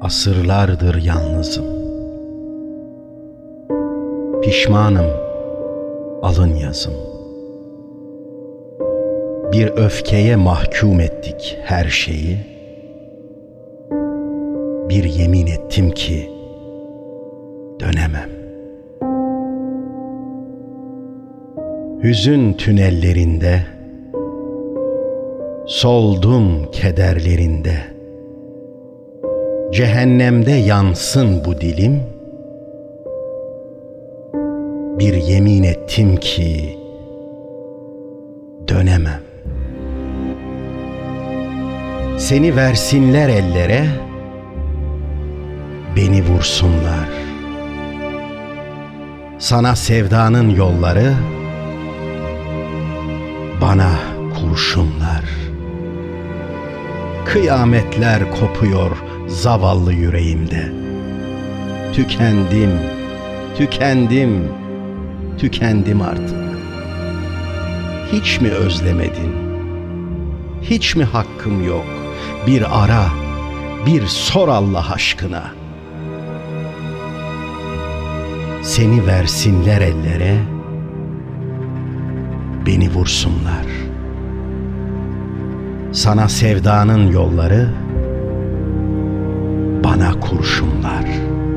Asırlardır yalnızım. Pişmanım alın yazım. Bir öfkeye mahkum ettik her şeyi. Bir yemin ettim ki dönemem. Hüzün tünellerinde soldum kederlerinde. Cehennemde yansın bu dilim. Bir yemin ettim ki dönemem. Seni versinler ellere, beni vursunlar. Sana sevdanın yolları, bana kurşunlar. Kıyametler kopuyor zavallı yüreğimde. Tükendim, tükendim, tükendim artık. Hiç mi özlemedin? Hiç mi hakkım yok? Bir ara, bir sor Allah aşkına. Seni versinler ellere, beni vursunlar. Sana sevdanın yolları, bana kurşunlar.''